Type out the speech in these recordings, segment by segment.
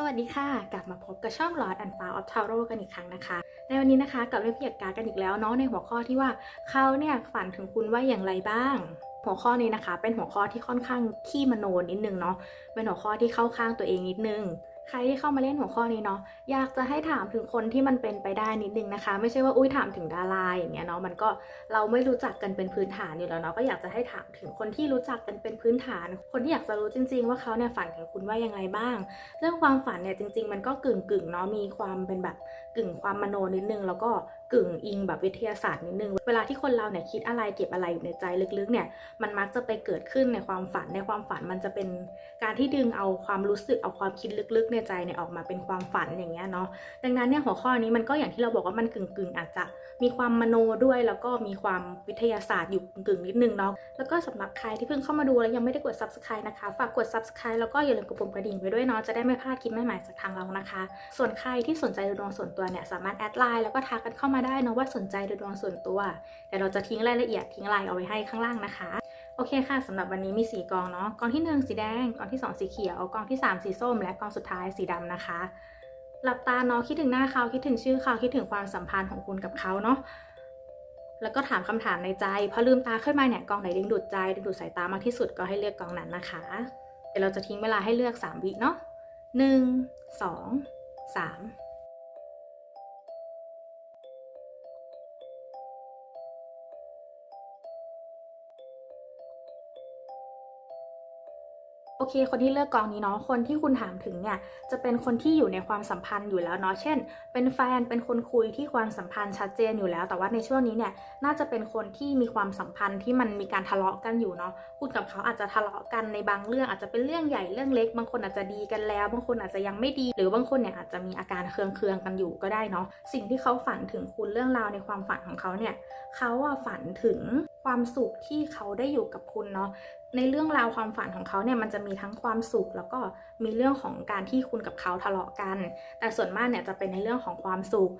สวัสดีค่ะ กลับมาพบกับช่องหลอดอันฟ้าออฟทาโร่กันอีกครั้งนะคะ ในวันนี้นะคะกลับเรื่องพิจารกันอีกแล้วเนาะในหัวข้อที่ว่าเขาเนี่ยฝันถึงคุณว่าอย่างไรบ้าง หัวข้อนี้นะคะ เป็นหัวข้อที่ค่อนข้างขี้มโนนิดนึงเนาะเป็นหัวข้อที่เข้าข้างตัวเองนิดนึง ใครที่เข้ามาเล่นหัวข้อนี้เนาะอยากจะให้ถามถึงคนที่มันเป็นไปได้นิดนึงนะคะ ไม่ใช่ว่าอุ้ยถามถึงดาราอย่างเงี้ยเนาะมันก็เราไม่รู้จักกันเป็นพื้นฐานอยู่แล้วเนาะก็อยากจะให้ถามถึงคนที่รู้จักกันเป็นพื้นฐาน คนที่อยากจะรู้จริง ๆ ว่าเขาเนี่ยฝันถึงคุณว่ายังไงบ้าง เรื่องความฝันเนี่ยจริง ๆ มันก็กึ่งกึ่งๆเนาะมีความเป็นแบบกึ่งความมโนนิดนึง แล้วก็กึ่งอิงแบบวิทยาศาสตร์นิดนึง เวลาที่คนเราเนี่ยคิดอะไรเก็บอะไรอยู่ในใจลึกๆเนี่ยมันมักจะไปเกิดขึ้นในความฝันในความฝันมันจะเป็นการที่ดึงเอาความรู้สึกเอาความคิดลึกๆในใจเนี่ยออกมาเป็นความฝันอย่างเงี้ยเนาะดังนั้นเนี่ยหัวข้อนี้มันก็อย่างที่เราบอกว่ามันกึ่งๆอาจจะมีความมโนด้วยแล้วก็มีความวิทยาศาสตร์อยู่กึ่งๆนิดนึงเนาะแล้วก็สำหรับใครที่เพิ่งเข้ามาดูแล้วยังไม่ได้กด subscribe นะคะ ฝากกด subscribe แล้วก็อย่าลืมกดปุ่มกระดิ่งไว้ด้วยเนาะจะได้ไม่พลาดคลิปใหม่ๆจากทางเรานะคะ ส่วนใครที่สนใจดูดวงส่วนตัวเนี่ยสามารถแอดไลน์แล้วก็ทักกันเข้ามาได้เนาะว่าสนใจดูดวงส่วนตัวเดี๋ยวเราจะทิ้งรายละเอียดทิ้งไลน์เอาไว้ให้ข้างล่างนะคะ โอเคค่ะสำหรับวันนี้มีสีกองเนาะกองที่ 1 สีแดงกองที่ 2 สีเขียวกองที่ 3 สีส้ม และกองสุดท้ายสีดำนะคะ หลับตาเนาะคิดถึงหน้าเขาคิดถึงชื่อเขาคิดถึงความสัมพันธ์ของคุณกับเขาเนาะแล้วก็ถามคำถามในใจพอลืมตาขึ้นมาเนี่ยกองไหนดึงดูดใจดึงดูดสายตามากที่สุดก็ให้เลือกกองนั้นนะคะ เดี๋ยวเราจะทิ้งเวลาให้เลือก 3 วิเนาะหนึ่งสองสาม เค คนที่เลือกกองนี้เนาะคนที่คุณถามถึงเนี่ยจะเป็นคนที่อยู่ในความสัมพันธ์อยู่แล้วเนาะเช่น เป็นแฟนเป็นคนคุยที่ความสัมพันธ์ชัดเจนอยู่แล้ว แต่ว่าในช่วงนี้เนี่ยน่าจะเป็นคนที่มีความสัมพันธ์ที่มันมีการทะเลาะกันอยู่เนาะคุณกับเขาอาจจะทะเลาะกันในบางเรื่อง อาจจะเป็นเรื่องใหญ่เรื่องเล็ก บางคนอาจจะดีกันแล้ว บางคนอาจจะยังไม่ดี หรือบางคนเนี่ยอาจจะมีอาการเคืองๆกันอยู่ก็ได้เนาะสิ่งที่เขาฝันถึงคุณเรื่องราวในความฝันของเขาเนี่ยเขาอะฝันถึงความสุขที่เขาได้อยู่กับคุณเนาะ ในเรื่องราวความฝันของเขาเนี่ยมันจะมีทั้งความสุข แล้วก็มีเรื่องของการที่คุณกับเขาทะเลาะกัน แต่ส่วนมากเนี่ยจะเป็นในเรื่องของความสุข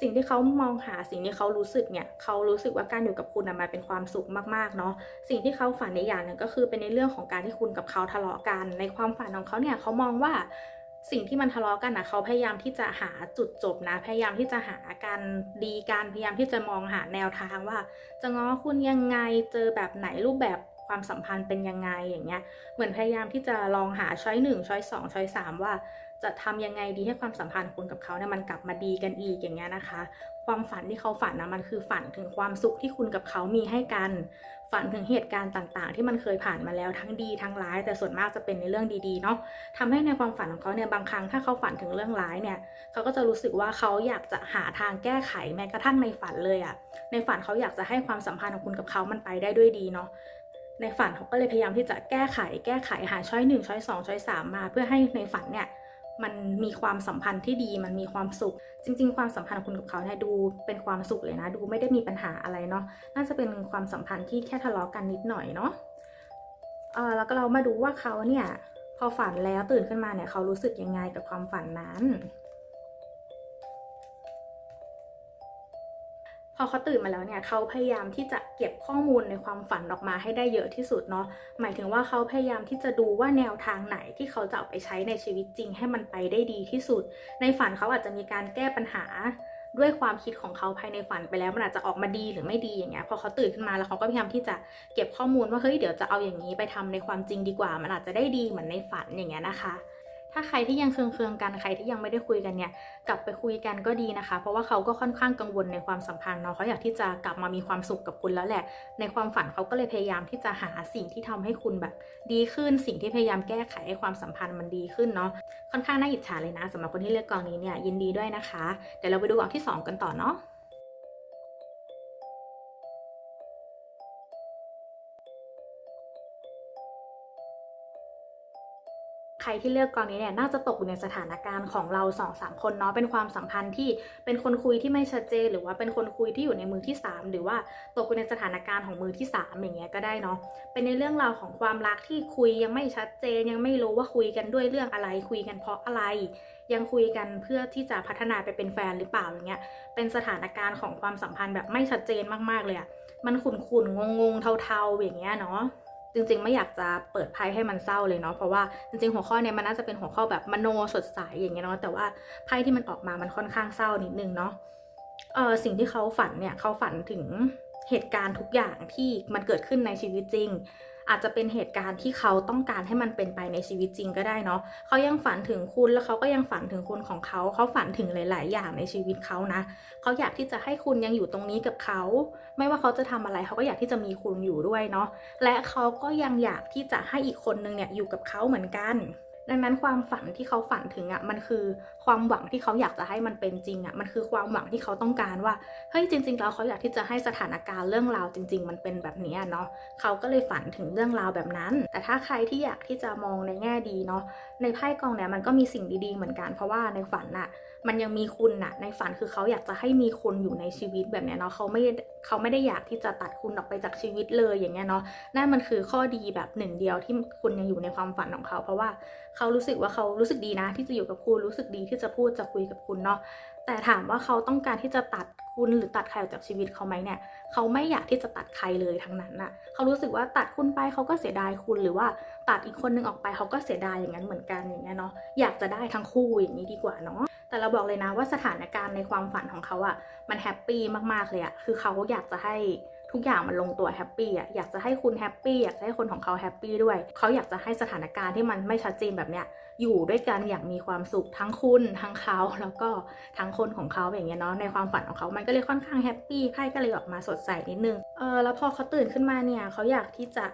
สิ่งที่เขามองหาสิ่งที่เขารู้สึกเนี่ยเขารู้สึกว่าการอยู่กับคุณมันเป็นความสุขมากๆเนาะสิ่งที่เขาฝันในอย่างหนึ่งก็คือเป็นในเรื่องของการที่คุณกับเขาทะเลาะกัน ในความฝันของเขาเนี่ยเขามองว่าสิ่งที่มันทะเลาะกันนะเขาพยายามที่จะหาจุดจบนะ พยายามที่จะหาการดีการพยายามที่จะมองหาแนวทางว่า จะง้อคุณยังไงเจอแบบไหนรูปแบบ ความสัมพันธ์เป็นยังไงอย่างเงี้ย เหมือนพยายามที่จะลองหาช้อยหนึ่งช้อยสองช้อยสามว่า จะทำยังไงดีให้ความสัมพันธ์คุณกับเขาเนี่ยมันกลับมาดีกันอีกอย่างเงี้ยนะคะ ความฝันที่เขาฝันนะมันคือฝันถึงความสุขที่คุณกับเขามีให้กัน ฝันถึงเหตุการณ์ต่างๆ ที่มันเคยผ่านมาแล้วทั้งดีทั้งร้าย แต่ส่วนมากจะเป็นในเรื่องดีๆเนาะทำให้ในความฝันของเขาเนี่ยบางครั้งถ้าเขาฝันถึงเรื่องร้ายเนี่ยเขาก็จะรู้สึกว่าเขาอยากจะหาทางแก้ไขแม้กระทั่งในฝันเลยอะในฝันเขาอยากจะให้ความสัมพันธ์ของคุณกับเขามันไปได้ด้วยดีเนาะ ในฝันเขาก็เลยพยายามที่จะแก้ไข แก้ไขหาช้อยหนึ่งช้อยสองช้อยสามมา เพื่อให้ในฝันเนี่ยมันมีความสัมพันธ์ที่ดีมันมีความสุข จริง ๆ ความสัมพันธ์ของคุณกับเขาเนี่ยดูเป็นความสุขเลยนะ ดูไม่ได้มีปัญหาอะไรเนาะน่าจะเป็นความสัมพันธ์ที่แค่ทะเลาะกันนิดหน่อยเนาะเออแล้วก็เรามาดูว่าเขาเนี่ยพอฝันแล้วตื่นขึ้นมาเนี่ยเขารู้สึกยังไงกับความฝันนั้น อเขาตื่นมาแล้วเนี่ยเขาพยายามที่จะเก็บข้อมูลในความฝันออกมาให้ได้เยอะที่สุดเนาะหมายถึงว่าเขาพยายามที่จะดูว่าแนวทางไหนที่เขาจะเอาไปใช้ในชีวิตจริงให้มันไปได้ดีที่สุด ในฝันเขาอาจจะมีการแก้ปัญหาด้วยความคิดของเขาภายในฝันไปแล้วมันอาจจะออกมาดีหรือไม่ดีอย่างเงี้ยพอเขาตื่นขึ้นมาแล้วเขาก็พยายามที่จะเก็บข้อมูลว่าเฮ้ยเดี๋ยวจะเอาอย่างนี้ไปทำในความจริงดีกว่า มันอาจจะได้ดีเหมือนในฝันอย่างเงี้ยนะคะ ถ้าใครที่ยังเคืองๆกันใครที่ยังไม่ได้คุยกันเนี่ยกลับไปคุยกันก็ดีนะคะ เพราะว่าเขาก็ค่อนข้างกังวลในความสัมพันธ์เนาะเขาอยากที่จะกลับมามีความสุขกับคุณแล้วแหละ ในความฝันเขาก็เลยพยายามที่จะหาสิ่งที่ทำให้คุณแบบดีขึ้น สิ่งที่พยายามแก้ไขให้ความสัมพันธ์มันดีขึ้นเนาะค่อนข้างน่าอิจฉาเลยนะสำหรับคนที่เลือกกองนี้เนี่ยยินดีด้วยนะคะเดี๋ยวเราไปดูกองที่สองกันต่อเนาะ ใครที่เลือกกองนี้เนี่ยน่าจะตกอยู่ในสถานการณ์ของเราสองสามคนเนาะเป็นความสัมพันธ์ที่เป็นคนคุยที่ไม่ชัดเจน หรือว่าเป็นคนคุยที่อยู่ในมือที่สามหรือว่าตกอยู่ในสถานการณ์ของมือที่สามอย่างเงี้ยก็ได้เนาะเป็นในเรื่องราวของความรักที่คุยยังไม่ชัดเจน ยังไม่รู้ว่าคุยกันด้วยเรื่องอะไรคุยกันเพราะอะไร ยังคุยกันเพื่อที่จะพัฒนาไปเป็นแฟนหรือเปล่าอย่างเงี้ยเป็นสถานการณ์ของความสัมพันธ์แบบไม่ชัดเจนมากๆเลยอะมันขุ่นๆงงๆเทาๆอย่างเงี้ยเนาะ จริงๆ ไม่อยากจะเปิดไพ่ให้มันเศร้าเลยเนาะเพราะว่าจริงๆ หัวข้อเนี่ยมันน่าจะเป็นหัวข้อแบบมโนสดใสอย่างเงี้ยเนาะแต่ว่าไพ่ที่มันออกมามันค่อนข้างเศร้านิดนึงเนาะเออสิ่งที่เขาฝันเนี่ยเขาฝันถึงเหตุการณ์ทุกอย่างที่มันเกิดขึ้นในชีวิตจริง อาจจะเป็นเหตุการณ์ที่เขาต้องการให้มันเป็นไปในชีวิตจริงก็ได้เนาะเขายังฝันถึงคุณแล้วเขาก็ยังฝันถึงคุณของเขาเขาฝันถึงหลาย ๆ อย่างในชีวิตเขานะเขาอยากที่จะให้คุณยังอยู่ตรงนี้กับเขา ไม่ว่าเขาจะทำอะไรเขาก็อยากที่จะมีคุณอยู่ด้วยเนาะและเขาก็ยังอยากที่จะให้อีกคนนึงเนี่ยอยู่กับเขาเหมือนกัน ดังนั้นความฝันที่เขาฝันถึงอะ่ะมันคือความหวังที่เขาอยากจะให้มันเป็นจริงอะ่ะมันคือความหวังที่เขาต้องการว่าเฮ้ยจริง ๆ แล้วเขาอยากที่จะให้สถานการณ์เรื่องราวจริง ๆ มันเป็นแบบนี้เนาะเขาก็เลยฝันถึงเรื่องราวแบบนั้น แต่ถ้าใครที่อยากที่จะมองในแง่ดีเนาะในไพ่กองเนี่ยมันก็มีสิ่งดีๆเหมือนกัน เพราะว่าในฝันน่ะมันยังมีคุณน่ะ ในฝันคือเขาอยากจะให้มีคุณอยู่ในชีวิตแบบเนี้ยเนาะเขาไม่เขาไม่ได้อยากที่จะตัดคุณออกไปจากชีวิตเลยอย่างเงี้ยเนาะนั่นมันคือข้อดีแบบหนึ่งเดียวที่คุณยังอยู่ในความฝันของเขา เพราะว่าเขารู้สึกว่าเขารู้สึกดีนะ ที่จะอยู่กับคุณรู้สึกดีที่จะพูดจะคุยกับคุณเนาะแต่ถามว่าเขาต้องการที่จะตัดคุณหรือตัดใครออกจากชีวิตเขาไหมเนี่ย เขาไม่อยากที่จะตัดใครเลยทั้งนั้นน่ะ เขารู้สึกว่าตัดคุณไปเขาก็เสียดายคุณหรือว่าตัดอีกคนนึงออกไปเขาก็เสียดายอย่างนั้นเหมือนกันอย่างเงี้ยเนาะอยากจะได้ทั้งคู่อย่างนี้ดีกว่าเนาะ แต่เราบอกเลยนะว่าสถานการณ์ในความฝันของเขาอะมันแฮปปี้มากๆเลยอะคือเขาอยากจะให้ทุกอย่างมันลงตัวแฮปปี้อะอยากจะให้คุณแฮปปี้อยากจะให้คนของเขาแฮปปี้ด้วย เขาอยากจะให้สถานการณ์ที่มันไม่ชัดเจนแบบเนี้ยอยู่ด้วยกันอย่างมีความสุขทั้งคุณทั้งเขาแล้วก็ทั้งคนของเขาอย่างเงี้ยเนาะในความฝันของเขา มันก็เลยค่อนข้างแฮปปี้ไพ่ก็เลยออกมาสดใสนิดนึงเออแล้วพอเขาตื่นขึ้นมาเนี่ยเขาอยากที่จะ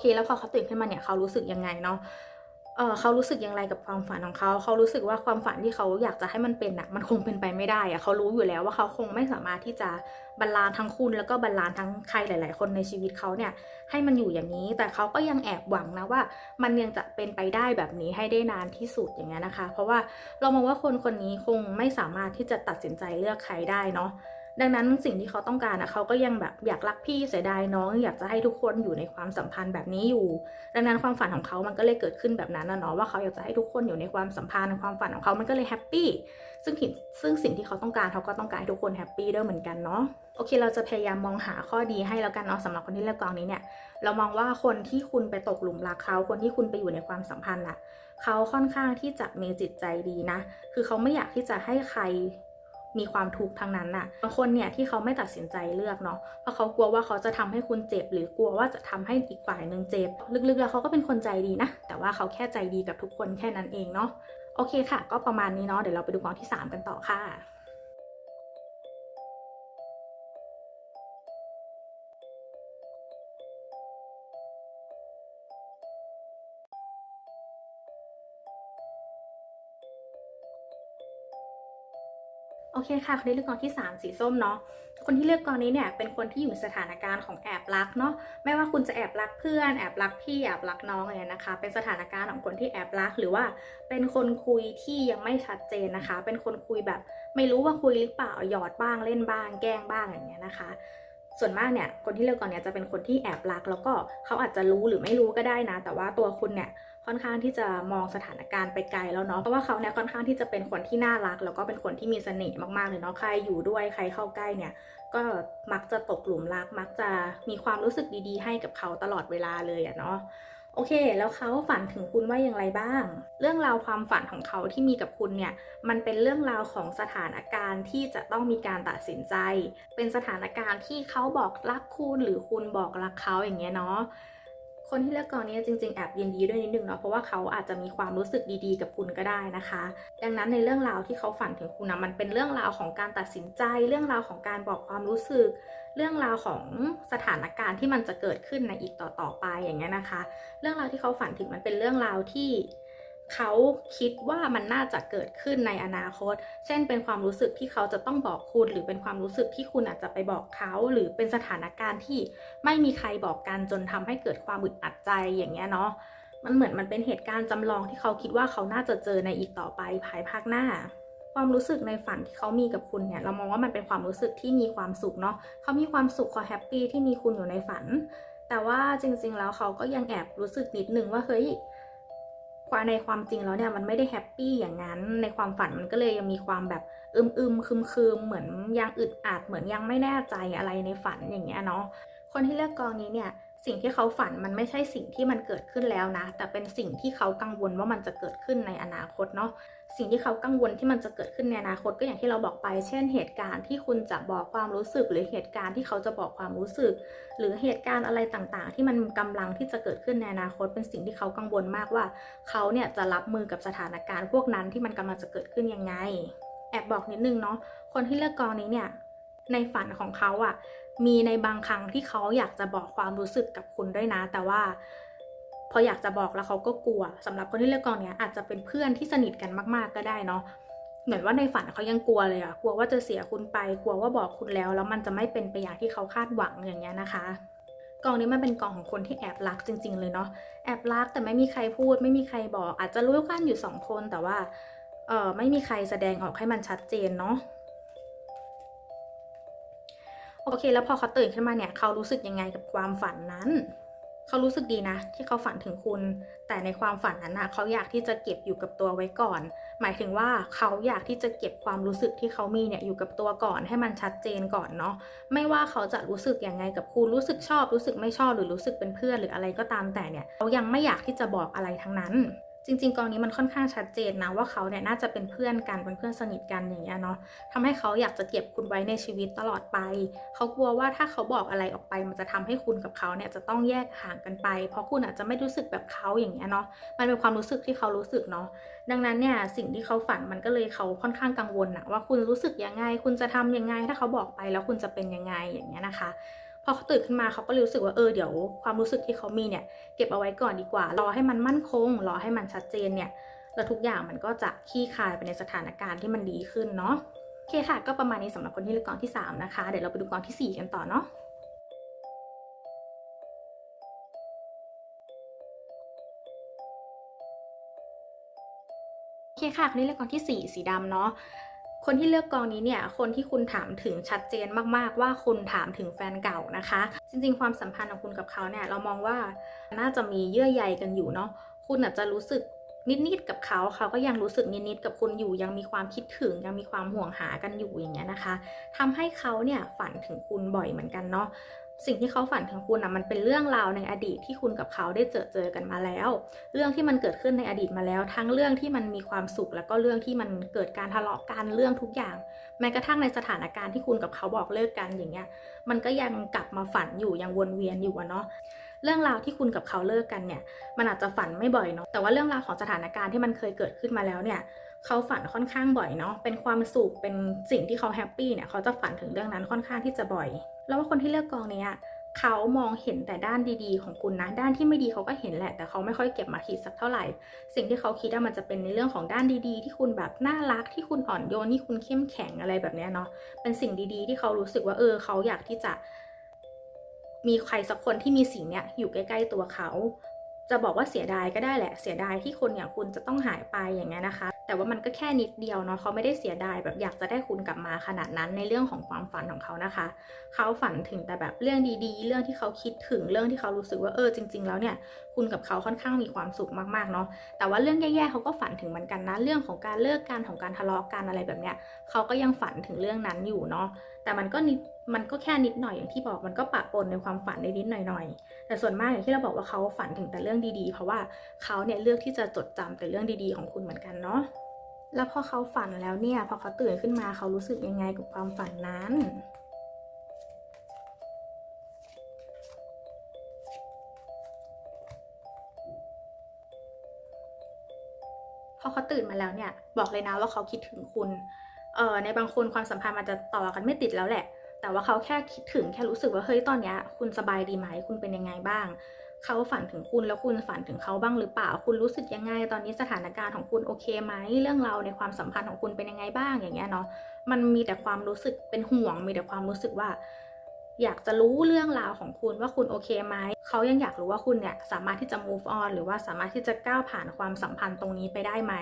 เค แล้วพอเขาตื่นขึ้นมาเนี่ยเขารู้สึกยังไงเนาะเออเขารู้สึกอย่างไรกับความฝันของเขาเขารู้สึกว่าความฝันที่เขาอยากจะให้มันเป็นอะมันคงเป็นไปไม่ได้อะเขารู้อยู่แล้วว่าเขาคงไม่สามารถที่จะบรรลานทั้งคุณแล้วก็บรรลานทั้งใครหลาย ๆ คนในชีวิตเขาเนี่ยให้มันอยู่อย่างนี้ แต่เขาก็ยังแอบหวังนะว่า มันยังจะเป็นไปได้แบบนี้ให้ได้นานที่สุดอย่างเงี้ยนะคะ เพราะว่าเรามองว่าคนคนนี้คงไม่สามารถที่จะตัดสินใจเลือกใครได้เนาะ ดังนั้นสิ่งที่เขาต้องการอะเขาก็ยังแบบอยากรักพี่เสียดายน้อง อยากจะให้ทุกคนอยู่ในความสัมพันธ์แบบนี้อยู่ ดังนั้นความฝันของเขามันก็เลยเกิดขึ้นแบบนั้นนะเนาะว่าเขาอยากจะให้ทุกคนอยู่ในความสัมพันธ์ความฝันของเขามันก็เลยแฮปปี้ซึ่งสิ่งซึ่งสิ่งที่เขาต้องการเขาก็ต้องการให้ทุกคนแฮปปี้ด้วยเหมือนกันเนาะโอเค เราจะพยายามมองหาข้อดีให้แล้วกันเนาะสำหรับคนที่เลือกกองนี้เนี่ยเรามองว่าคนที่คุณไปตกหลุมรักเขาคนที่คุณไปอยู่ในความสัมพันธ์อะเขาค่อนข้างที่จะมีจิตใจดีนะ คือเขาไม่อยากที่จะให้ใคร มีความทุกข์ทั้งนั้นน่ะ บางคนเนี่ยที่เขาไม่ตัดสินใจเลือกเนาะ เพราะเขากลัวว่าเขาจะทำให้คุณเจ็บ หรือกลัวว่าจะทำให้อีกฝ่ายหนึ่งเจ็บ ลึกๆ แล้วเขาก็เป็นคนใจดีนะ แต่ว่าเขาแค่ใจดีกับทุกคนแค่นั้นเองเนาะ โอเคค่ะ ก็ประมาณนี้เนาะ เดี๋ยวเราไปดูกองที่ 3 กันต่อค่ะ โอเคค่ะคนที่เลือกกองที่ 3 สีส้มเนาะคนที่เลือกกองนี้เนี่ยเป็นคนที่อยู่ในสถานการณ์ของแอบรักเนาะไม่ว่าคุณจะแอบรักเพื่อนแอบรักพี่แอบรักน้องอะไรนะคะ เป็นสถานการณ์ของคนที่แอบรักหรือว่าเป็นคนคุยที่ยังไม่ชัดเจนนะคะ เป็นคนคุยแบบไม่รู้ว่าคุยหรือเปล่าหยอดบ้างเล่นบ้าง แกล้งบ้างอย่างเงี้ยนะคะ ส่วนมากเนี่ยคนที่เลือกกองเนี่ยจะเป็นคนที่แอบรักแล้วก็เขาอาจจะรู้หรือไม่รู้ก็ได้นะ แต่ว่าตัวคุณเนี่ย ค่อนข้างที่จะมองสถานการณ์ไปไกลแล้วเนาะเพราะว่าเขาเนี่ยค่อนข้างที่จะเป็นคนที่น่ารัก แล้วก็เป็นคนที่มีเสน่ห์มากๆเลยเนาะใครอยู่ด้วยใครเข้าใกล้เนี่ยก็มักจะตกหลุมรัก มักจะมีความรู้สึกดีๆ ให้กับเขาตลอดเวลาเลยอะเนาะโอเค แล้วเขาฝันถึงคุณว่าอย่างไรบ้าง เรื่องราวความฝันของเขาที่มีกับคุณเนี่ย มันเป็นเรื่องราวของสถานการณ์ที่จะต้องมีการตัดสินใจ เป็นสถานการณ์ที่เขาบอกรักคุณหรือคุณบอกรักเขาอย่างเงี้ยเนาะ คนที่เลือกกองนี้จริงๆ แอบยินดีด้วยนิดนึงเนาะเพราะว่าเขาอาจจะมีความรู้สึกดีๆ กับคุณก็ได้นะคะ ดังนั้นในเรื่องราวที่เขาฝันถึงคุณนะมันเป็นเรื่องราวของการตัดสินใจ เรื่องราวของการบอกความรู้สึก เรื่องราวของสถานการณ์ที่มันจะเกิดขึ้นในอีกต่อๆไปอย่างเงี้ยนะคะ เรื่องราวที่เขาฝันถึงมันเป็นเรื่องราวที่ เขาคิดว่ามันน่าจะเกิดขึ้นในอนาคต เช่น เป็นความรู้สึกที่เขาจะต้องบอกคุณ หรือเป็นความรู้สึกที่คุณอาจจะไปบอกเขา หรือเป็นสถานการณ์ที่ไม่มีใครบอกกันจนทำให้เกิดความอึดอัดใจอย่างเงี้ยเนาะ มันเหมือนมันเป็นเหตุการณ์จำลองที่เขาคิดว่าเขาน่าจะเจอในอีกต่อไปภายภาคหน้า ความรู้สึกในฝันที่เขามีกับคุณเนี่ย เรามองว่ามันเป็นความรู้สึกที่มีความสุขเนาะ เขามีความสุขเขาแฮปปี้ที่มีคุณอยู่ในฝัน แต่ว่าจริง ๆ แล้วเขาก็ยังแอบรู้สึกนิดนึงว่าเฮ้ย ความในความจริงแล้วเนี่ยมันไม่ได้แฮปปี้อย่างนั้น ในความฝันมันก็เลยยังมีความแบบอึมอึมคึมคึมเหมือนยังอึดอัดเหมือนยังไม่แน่ใจอะไรในฝันอย่างเงี้ยเนาะคนที่เลือกกองนี้เนี่ยสิ่งที่เขาฝันมันไม่ใช่สิ่งที่มันเกิดขึ้นแล้วนะ แต่เป็นสิ่งที่เขากังวลว่ามันจะเกิดขึ้นในอนาคตเนาะ สิ่งที่เขากังวลที่มันจะเกิดขึ้นในอนาคตก็อย่างที่เราบอกไป เช่น เหตุการณ์ที่คุณจะบอกความรู้สึก หรือเหตุการณ์ที่เขาจะบอกความรู้สึก หรือเหตุการณ์อะไรต่างๆ ที่มันกำลังที่จะเกิดขึ้นในอนาคต เป็นสิ่งที่เขากังวลมากว่า เขาเนี่ยจะรับมือกับสถานการณ์พวกนั้นที่มันกำลังจะเกิดขึ้นยังไง แอบบอกนิดนึงเนาะคนที่เลือกกองนี้เนี่ยในฝันของเขาอะมีในบางครั้งที่เขาอยากจะบอกความรู้สึกกับคุณด้วยนะ แต่ว่า พออยากจะบอกแล้วเขาก็กลัวสำหรับคนที่เลือกกองเนี้ยอาจจะเป็นเพื่อนที่สนิทกันมากๆก็ได้เนาะเหมือนว่าในฝันเขายังกลัวเลยอะกลัวว่าจะเสียคุณไป กลัวว่าบอกคุณแล้ว แล้วมันจะไม่เป็นไปอย่างที่เขาคาดหวังอย่างเงี้ยนะคะกองนี้มันเป็นกองของคนที่แอบรักจริง ๆ เลยเนาะแอบรักแต่ไม่มีใครพูด ไม่มีใครบอก อาจจะรู้กันอยู่สองคนแต่ว่าเออไม่มีใครแสดงออกให้มันชัดเจนเนาะโอเค แล้วพอเขาตื่นขึ้นมาเนี่ยเขารู้สึกยังไงกับความฝันนั้น เขารู้สึกดีนะ ที่เขาฝันถึงคุณ แต่ในความฝันนั้นนะเขาอยากที่จะเก็บอยู่กับตัวไว้ก่อน หมายถึงว่าเขาอยากที่จะเก็บความรู้สึกที่เขามีเนี่ยอยู่กับตัวก่อนให้มันชัดเจนก่อนเนาะไม่ว่าเขาจะรู้สึกยังไงกับคุณรู้สึกชอบ รู้สึกไม่ชอบหรือรู้สึกเป็นเพื่อนหรืออะไรก็ตามแต่เนี่ยเขายังไม่อยากที่จะบอกอะไรทั้งนั้น จริง ๆ กองนี้มันค่อนข้างชัดเจนนะว่าเขาเนี่ยน่าจะเป็นเพื่อนกันเป็นเพื่อนสนิทกันอย่างเงี้ยเนาะทำให้เขาอยากจะเก็บคุณไว้ในชีวิตตลอดไป เขากลัวว่าถ้าเขาบอกอะไรออกไป มันจะทำให้คุณกับเขาเนี่ยจะต้องแยกห่างกันไป เพราะคุณอาจจะไม่รู้สึกแบบเขาอย่างเงี้ยเนาะมันเป็นความรู้สึกที่เขารู้สึกเนาะดังนั้นเนี่ยสิ่งที่เขาฝันมันก็เลยเขาค่อนข้างกังวลนะว่าคุณรู้สึกยังไง คุณจะทำยังไง ถ้าเขาบอกไปแล้วคุณจะเป็นยังไงอย่างเงี้ยนะคะ อเขาตื่นขึ้นมาเขาก็รู้สึกว่าเออเดี๋ยวความรู้สึกที่เขามีเนี่ยเก็บเอาไว้ก่อนดีกว่า รอให้มันมั่นคง รอให้มันชัดเจนเนี่ยแล้วทุกอย่างมันก็จะคลี่คลายไปในสถานการณ์ที่มันดีขึ้นเนาะโอเคค่ะ ก็ประมาณนี้สำหรับคนที่เลือกกองที่ 3 นะคะ เดี๋ยวเราไปดูกองทีสี่4 กันต่อเนาะโอเคค่ะคนที่เลือกกองที่ 4 สีดำเนาะ คนที่เลือกกองนี้เนี่ย คนที่คุณถามถึงชัดเจนมากๆ ว่าคุณถามถึงแฟนเก่านะคะ จริง ๆ ความสัมพันธ์ของคุณกับเขาเนี่ย เรามองว่าน่าจะมีเยื่อใยกันอยู่เนาะ คุณอาจจะรู้สึกนิดๆกับเขาเขาก็ยังรู้สึกนิดๆกับคุณอยู่ ยังมีความคิดถึง ยังมีความห่วงหากันอยู่อย่างเงี้ยนะคะทำให้เขาเนี่ยฝันถึงคุณบ่อยเหมือนกันเนาะ สิ่งที่เขาฝันถึงคุณอะมันเป็นเรื่องราวในอดีตที่คุณกับเขาได้เจอเจอกันมาแล้ว เรื่องที่มันเกิดขึ้นในอดีตมาแล้ว ทั้งเรื่องที่มันมีความสุข แล้วก็เรื่องที่มันเกิดการทะเลาะกันเรื่องทุกอย่าง แม้กระทั่งในสถานการณ์ที่คุณกับเขาบอกเลิกกันอย่างเงี้ย มันก็ยังกลับมาฝันอยู่ยังวนเวียนอยู่อะเนาะเรื่องราวที่คุณกับเขาเลิกกันเนี่ย มันอาจจะฝันไม่บ่อยเนาะแต่ว่าเรื่องราวของสถานการณ์ที่มันเคยเกิดขึ้นมาแล้วเนี่ย เขาฝันค่อนข้างบ่อยเนาะ เป็นความสุข เป็นสิ่งที่เขาแฮปปี้เนี่ย เขาจะฝันถึงเรื่องนั้นค่อนข้างที่จะบ่อย แล้วว่าคนที่เลือกกองเนี้ยเขามองเห็นแต่ด้านดีๆ ของคุณนะ ด้านที่ไม่ดีเขาก็เห็นแหละ แต่เขาไม่ค่อยเก็บมาคิดสักเท่าไหร่ สิ่งที่เขาคิดว่ามันจะเป็นในเรื่องของด้านดีๆ ที่คุณแบบน่ารัก ที่คุณอ่อนโยน ที่คุณเข้มแข็งอะไรแบบเนี้ยเนาะ เป็นสิ่งดีๆ ที่เขารู้สึกว่าเออ เขาอยากที่จะ มีใครสักคนที่มีสิ่งเนี้ยอยู่ใกล้ ๆ ตัวเขา จะบอกว่าเสียดายก็ได้แหละ เสียดายที่คนอย่างคุณจะต้องหายไปอย่างเงี้ยนะคะ แต่ว่ามันก็แค่นิดเดียวเนาะเขาไม่ได้เสียดายแบบอยากจะได้คุณกลับมาขนาดนั้นในเรื่องของความฝันของเขานะคะ เขาฝันถึงแต่แบบเรื่องดีๆ เรื่องที่เขาคิดถึงเรื่องที่เขารู้สึกว่าเออจริง ๆ แล้วเนี่ยคุณกับเขาค่อนข้างมีความสุขมากๆเนาะแต่ว่าเรื่องแย่ๆเขาก็ฝันถึงเหมือนกันนะเรื่องของการเลิกกันของการทะเลาะกันอะไรแบบเนี้ยเขาก็ยังฝันถึงเรื่องนั้นอยู่เนาะแต่มันก็นิดมันก็แค่นิดหน่อยอย่างที่บอกมันก็ปะปนในความฝันในนิดหน่อยๆ แต่ส่วนมากอย่างที่เราบอกว่าเขาฝันถึงแต่เรื่องดีๆ เพราะว่าเขาเนี่ยเลือกที่จะจดจำแต่เรื่องดีๆของคุณเหมือนกันเนาะแล้วพอเขาฝันแล้วเนี่ยพอเขาตื่นขึ้นมาเขารู้สึกยังไงกับความฝันนั้นพอเขาตื่นมาแล้วเนี่ย บอกเลยนะว่าเขาคิดถึงคุณ ออในบางคนความสัมพันธ์มันจะต่อกันไม่ติดแล้วแหละ แต่ว่าเขาแค่คิดถึงแค่รู้สึกว่าเฮ้ยตอนเนี้ยคุณสบายดีไหมคุณเป็นยังไงบ้าง เขาฝันถึงคุณแล้วคุณฝันถึงเขาบ้างหรือเปล่า คุณรู้สึกยังไง ตอนนี้สถานการณ์ของคุณโอเคไหมเรื่องเราในความสัมพันธ์ของคุณเป็นยังไงบ้างอย่างเงี้ยเนาะมันมีแต่ความรู้สึกเป็นห่วง มีแต่ความรู้สึกว่า อยากจะรู้เรื่องราวของคุณว่าคุณโอเคไหม เขายังอยากรู้ว่าคุณเนี่ยสามารถที่จะ move on หรือว่าสามารถที่จะก้าวผ่านความสัมพันธ์ตรงนี้ไปได้ไหม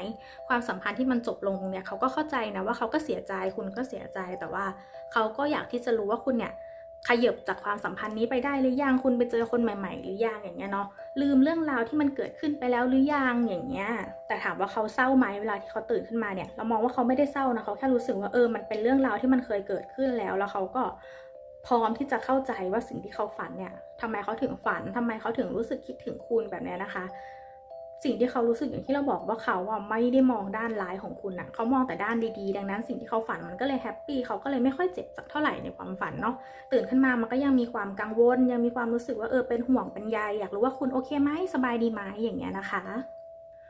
ความสัมพันธ์ที่มันจบลงเนี่ยเขาก็เข้าใจนะว่าเขาก็เสียใจคุณก็เสียใจแต่ว่าเขาก็อยากที่จะรู้ว่าคุณเนี่ยขยับจากความสัมพันธ์นี้ไปได้หรือยังคุณไปเจอคนใหม่ ๆ หรือยังอย่างเงี้ยเนาะลืมเรื่องราวที่มันเกิดขึ้นไปแล้วหรือยังอย่างเงี้ย แต่ถามว่าเขาเศร้าไหมเวลาที่เขาตื่นขึ้นมาเนี่ยเรามองว่าเขาไม่ได้เศร้านะเขาแค่รู้สึกว่าเออมันเป็นเรื่องราวที่มันเคยเกิดขึ้นแล้วแล้วเขาก็ พร้อมที่จะเข้าใจว่าสิ่งที่เขาฝันเนี่ยทำไมเขาถึงฝันทำไมเขาถึงรู้สึกคิดถึงคุณแบบนี้นะคะ สิ่งที่เขารู้สึกอย่างที่เราบอกว่าเขาอะไม่ได้มองด้านร้ายของคุณอะเขามองแต่ด้านดีๆ ดังนั้นสิ่งที่เขาฝันมันก็เลยแฮปปี้เขาก็เลยไม่ค่อยเจ็บสักเท่าไหร่ในความฝันเนาะตื่นขึ้นมามันก็ยังมีความกังวล ยังมีความรู้สึกว่าเออเป็นห่วงเป็นใยอยากรู้ว่าคุณโอเคไหมสบายดีไหมอย่างเงี้ยนะคะ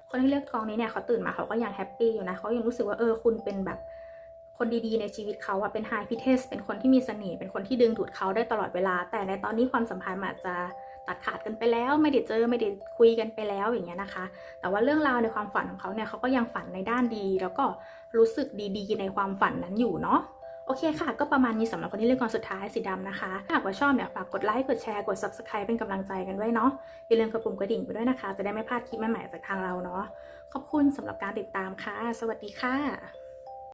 คนที่เลือกกองนี้เนี่ยเขาตื่นมาเขาก็ยังแฮปปี้อยู่นะเขายังรู้สึกว่าเออคุณเป็นแบบ คนดีๆในชีวิตเขาอะเป็นไฮพิเทสเป็นคนที่มีเสน่ห์เป็นคนที่ดึงดูดเขาได้ตลอดเวลา แต่ในตอนนี้ความสัมพันธ์อาจจะตัดขาดกันไปแล้ว ไม่ได้เจอไม่ได้คุยกันไปแล้วอย่างเงี้ยนะคะ แต่ว่าเรื่องราวในความฝันของเขาเนี่ยเขาก็ยังฝันในด้านดี แล้วก็รู้สึกดีๆ ในความฝันนั้นอยู่เนาะโอเคค่ะ ก็ประมาณนี้สำหรับคนที่เลือกกองสุดท้ายสีดำนะคะถ้าหากว่าชอบเนี่ยฝากกดไลค์ กดแชร์ กด subscribe เป็นกำลังใจกันด้วยเนาะ อย่าลืมกดปุ่มกระดิ่งไปด้วยนะคะ จะได้ไม่พลาดคลิปใหม่ๆจากทางเราเนาะ ขอบคุณสำหรับการติดตามค่ะ สวัสดีค่ะ